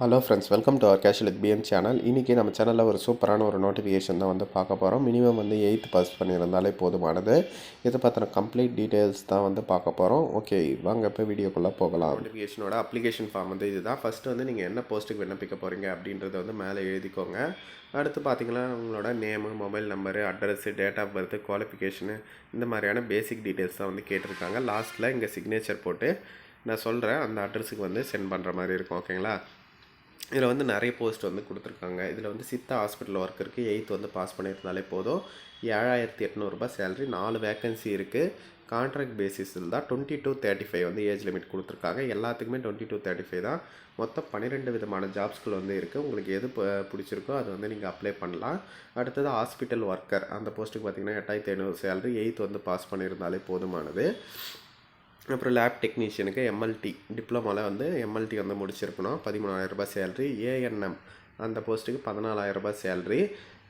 Hello friends welcome to our cash with PM channel இன்றைக்கி நம்ம சேனலில் ஒரு சூப்பரான ஒரு நோட்டிஃபிகேஷன் தான் வந்து பார்க்க போகிறோம் மினிமம் வந்து எயித்து பாஸ் பண்ணியிருந்தாலே போதுமானது. இதை பற்றின கம்ப்ளீட் டீட்டெயில்ஸ் தான் வந்து பார்க்க போகிறோம் ஓகே வாங்க இப்போ வீடியோக்குள்ளே போகலாம். நோட்டிஃபிகேஷனோட அப்ளிகேஷன் ஃபார்ம் வந்து இதுதான். ஃபஸ்ட்டு வந்து நீங்கள் என்ன போஸ்ட்டுக்கு விண்ணப்பிக்க போகிறீங்க அப்படின்றத வந்து மேலே எழுதிக்கோங்க. அடுத்து பார்த்தீங்கன்னா உங்களோட name mobile number address date of birth qualification இந்த மாதிரியான பேசிக் டீட்டெயில்ஸ் தான் வந்து கேட்டிருக்காங்க. லாஸ்ட்டில் இங்கே சிக்னேச்சர் போட்டு நான் சொல்கிறேன் அந்த அட்ரஸுக்கு வந்து சென்ட் பண்ணுற மாதிரி இருக்கும் ஓகேங்களா இதில் வந்து நிறைய போஸ்ட் வந்து கொடுத்துருக்காங்க. இதில் வந்து சித்தா ஹாஸ்பிட்டல் ஒர்க் இருக்குது எயித் வந்து பாஸ் பண்ணியிருந்தாலே போதும். ஏழாயிரத்தி எட்நூறுபா சேலரி நாலு வேக்கன்சி இருக்குது கான்ட்ராக்ட் பேசிஸில் தான் டுவெண்ட்டி டூ தேர்ட்டி ஃபைவ் வந்து ஏஜ் லிமிட் கொடுத்துருக்காங்க. எல்லாத்துக்குமே டுவெண்ட்டி டூ தேர்ட்டி ஃபைவ் தான். மொத்தம் பன்னிரெண்டு விதமான ஜாப்ஸ்கள் வந்து இருக்குது உங்களுக்கு எது பிடிச்சிருக்கோ அது வந்து நீங்கள் அப்ளை பண்ணலாம். அடுத்தது ஹாஸ்பிட்டல் ஒர்க்கர் அந்த போஸ்ட்டுக்கு பார்த்தீங்கன்னா எட்டாயிரத்தி ஐநூறு சேலரி எயித் வந்து பாஸ் பண்ணியிருந்தாலே போதுமானது. அப்புறம் லேப் டெக்னீஷியனுக்கு எம்எல்டி டிப்ளமோவில் வந்து எம்எல்டி வந்து முடிச்சிருக்கணும். பதிமூணாயிரம் ரூபாய் சேலரி ஏஎன்எம் அந்த போஸ்ட்டுக்கு பதினாலாயிரரூபா சேல்ரி சேலரி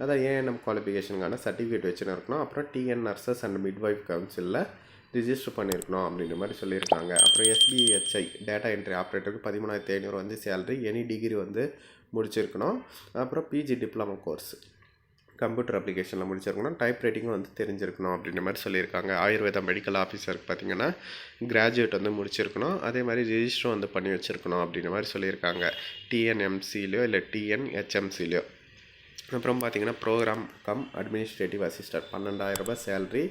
அதான் ஏஎன்எம் குவாலிஃபிகேஷனுக்கான சர்டிஃபிகேட் வச்சுன்னு இருக்கணும். அப்புறம் டிஎன் நர்சஸ் அண்ட் மிட்வைஃப் கவுன்சிலில் ரிஜிஸ்டர் பண்ணியிருக்கணும் அப்படின்ற மாதிரி சொல்லியிருக்காங்க. அப்புறம் எஸ்பிஹெச்ஐ டேட்டா என்ட்ரி ஆப்ரேட்டருக்கு பதிமூணாயிரத்தி ஐநூறு வந்து சேலரி எனி டிகிரி வந்து முடிச்சிருக்கணும். அப்புறம் பிஜி டிப்ளமோ கோர்ஸ் கம்ப்யூட்டர் அப்ளிகேஷனில் முடிச்சிருக்கணும். டைப் ரைட்டிங்கும் வந்து தெரிஞ்சிருக்கணும் அப்படின்ற மாதிரி சொல்லியிருக்காங்க. ஆயுர்வேதா மெடிக்கல் ஆஃபீஸருக்கு பார்த்தீங்கன்னா கிராஜுவேட் வந்து முடிச்சிருக்கணும். அதே மாதிரி ரிஜிஸ்டரும் வந்து பண்ணி வச்சுருக்கணும் அப்படின்ற மாதிரி சொல்லியிருக்காங்க. டிஎன்எம்சிலையோ இல்லை டிஎன்ஹெச்எம்சிலையோ அப்புறம் பார்த்தீங்கன்னா ப்ரோக்ராம் கம் அட்மினிஸ்ட்ரேட்டிவ் அசிஸ்டன்ட் பன்னெண்டாயிரம் ரூபாய் சேலரி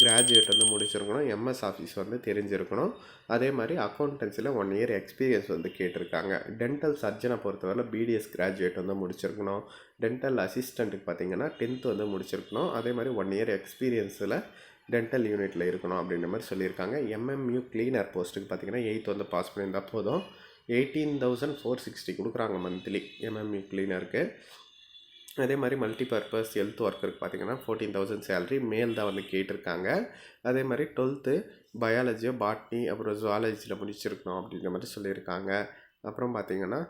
கிராஜுவேட் வந்து முடிச்சிருக்கணும். எம்எஸ் ஆஃபீஸ் வந்து தெரிஞ்சிருக்கணும். அதே மாதிரி அக்கௌண்டன்சியில் ஒன் இயர் எக்ஸ்பீரியன்ஸ் வந்து கேட்டிருக்காங்க. டென்டல் சர்ஜனை பொறுத்தவரை பிடிஎஸ் கிராஜுவேட் வந்து முடிச்சிருக்கணும். டென்டல் அசிஸ்டண்ட்டுக்கு பார்த்தீங்கன்னா டென்த் வந்து முடிச்சிருக்கணும். அதே மாதிரி ஒன் இயர் எக்ஸ்பீரியன்ஸில் டென்டல் யூனிட்டில் இருக்கணும் அப்படின்ற மாதிரி சொல்லியிருக்காங்க. எம்எம்யூ கிளீனர் போஸ்ட்டுக்கு பார்த்தீங்கன்னா எயித் வந்து பாஸ் பண்ணியிருந்தால் போதும். எயிட்டீன் தௌசண்ட் ஃபோர் சிக்ஸ்டி கொடுக்குறாங்க மந்த்லி எம்எம்யூ கிளீனருக்கு அதே மாதிரி மல்டிபர்பஸ் ஹெல்த் ஒர்க்கருக்கு பார்த்தீங்கன்னா ஃபோர்டீன் தௌசண்ட் சேலரி மேல் தான் வந்து கேட்டிருக்காங்க. அதே மாதிரி டுவெல்த்து பயாலஜியோ பாட்னி அப்புறம் ஜுவாலஜியில் முடிச்சிருக்கணும் அப்படின்ற மாதிரி சொல்லியிருக்காங்க. அப்புறம் பார்த்தீங்கன்னா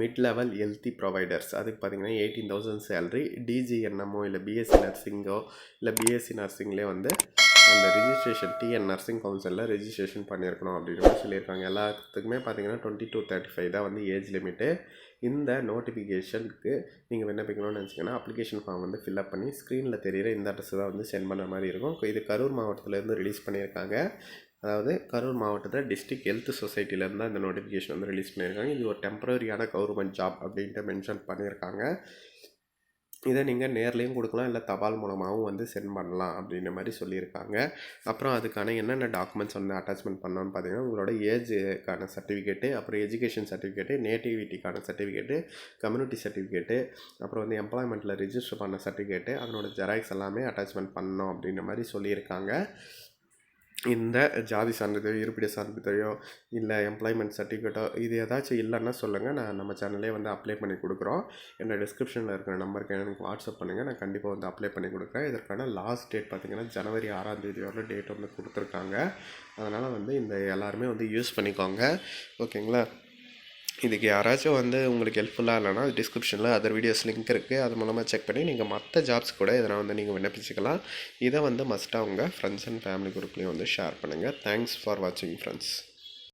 மிட் லெவல் ஹெல்த்தி ப்ரொவைடர்ஸ் அதுக்கு பார்த்தீங்கன்னா எயிட்டீன் தௌசண்ட் சேலரி டிஜிஎன்எம்மோ இல்லை பிஎஸ்சி நர்சிங்கோ இல்லை பிஎஸ்சி நர்சிங்லேயே வந்து அந்த ரிஜிஸ்ட்ரேஷன் டிஎன் நர்சிங் கவுன்சிலில் ரிஜிஸ்ட்ரேஷன் பண்ணியிருக்கணும் அப்படின்னு சொல்லியிருக்காங்க. எல்லாத்துக்குமே பார்த்தீங்கன்னா டுவெண்ட்டி டூ தேர்ட்டி ஃபைவ் தான் வந்து ஏஜ் லிமிட்டு இந்த நோட்டிஃபிகேஷனுக்கு நீங்கள் விண்ணப்பிக்கணும்னு நினச்சிங்கன்னா அப்ளிகேஷன் ஃபார்ம் வந்து ஃபில்அப் பண்ணி ஸ்க்ரீனில் தெரியிற இந்த அட்ரஸ் தான் வந்து சென்ட் பண்ண மாதிரி இருக்கும். இது கரூர் மாவட்டத்துலேருந்து ரிலீஸ் பண்ணியிருக்காங்க. அதாவது கரூர் மாவட்டத்தில் டிஸ்ட்ரிக்ட் ஹெல்த் சொசைட்டிலேருந்து தான் இந்த நோட்டிஃபிகேஷன் வந்து ரிலீஸ் பண்ணியிருக்காங்க. இது ஒரு டெம்பரரியான கவர்மெண்ட் ஜாப் அப்படின்ட்டு மென்ஷன் பண்ணியிருக்காங்க. இதை நீங்கள் நேர்லேயும் கொடுக்கலாம் இல்லை தபால் மூலமாகவும் வந்து சென்ட் பண்ணலாம் அப்படின்ற மாதிரி சொல்லியிருக்காங்க. அப்புறம் அதுக்கான என்னென்ன டாக்குமெண்ட்ஸ் வந்து அட்டாச்மெண்ட் பண்ணோன்னு பார்த்தீங்கன்னா உங்களோட ஏஜுக்கான சர்டிஃபிகேட்டு அப்புறம் எஜுகேஷன் சர்டிஃபிகேட்டு நேட்டிவிட்டிக்கான சர்டிஃபிகேட்டு கம்யூனிட்டி சர்டிஃபிகேட்டு அப்புறம் வந்து எம்ப்ளாய்மெண்ட்டில் ரிஜிஸ்டர் பண்ண சர்டிஃபிகேட்டு அதனோட ஜெராக்ஸ் எல்லாமே அட்டாச்மெண்ட் பண்ணணும் அப்படின்ற மாதிரி சொல்லியிருக்காங்க. இந்த ஜாதி சான்றிதழ் இருப்பிட சான்றிதழோ இல்லை எம்ப்ளாய்மெண்ட் சர்டிஃபிகேட்டோ இது ஏதாச்சும் இல்லைன்னா சொல்லுங்கள் நான் நம்ம சேனல்லே வந்து அப்ளை பண்ணி கொடுக்குறோம். என்னோட டிஸ்கிரிப்ஷனில் இருக்கிற நம்பருக்கு எனக்கு வாட்ஸ்அப் பண்ணுங்கள் நான் கண்டிப்பாக வந்து அப்ளை பண்ணி கொடுக்குறேன். இதற்கான லாஸ்ட் டேட் பார்த்திங்கன்னா ஜனவரி ஆறாம் தேதி வரை டேட் வந்து கொடுத்துருக்காங்க. அதனால் வந்து இந்த எல்லாருமே வந்து யூஸ் பண்ணிக்கோங்க. ஓகேங்களா இதுக்கு யாராச்சும் வந்து உங்களுக்கு ஹெல்ப்ஃபுல்லாக இல்லைனா டிஸ்கிரிப்ஷனில் அதர் வீடியோஸ் லிங்க் இருக்குது அது மூலமாக செக் பண்ணி நீங்கள் மற்ற ஜாப்ஸ் கூட இதெல்லாம் வந்து நீங்கள் விண்ணப்பிச்சுக்கலாம். இதை வந்து மஸ்ட்டாக உங்கள் ஃப்ரெண்ட்ஸ் அண்ட் ஃபேமிலி குரூப்லேயும் வந்து ஷேர் பண்ணுங்கள் தேங்க்ஸ் ஃபார் வாட்சிங் ஃப்ரெண்ட்ஸ்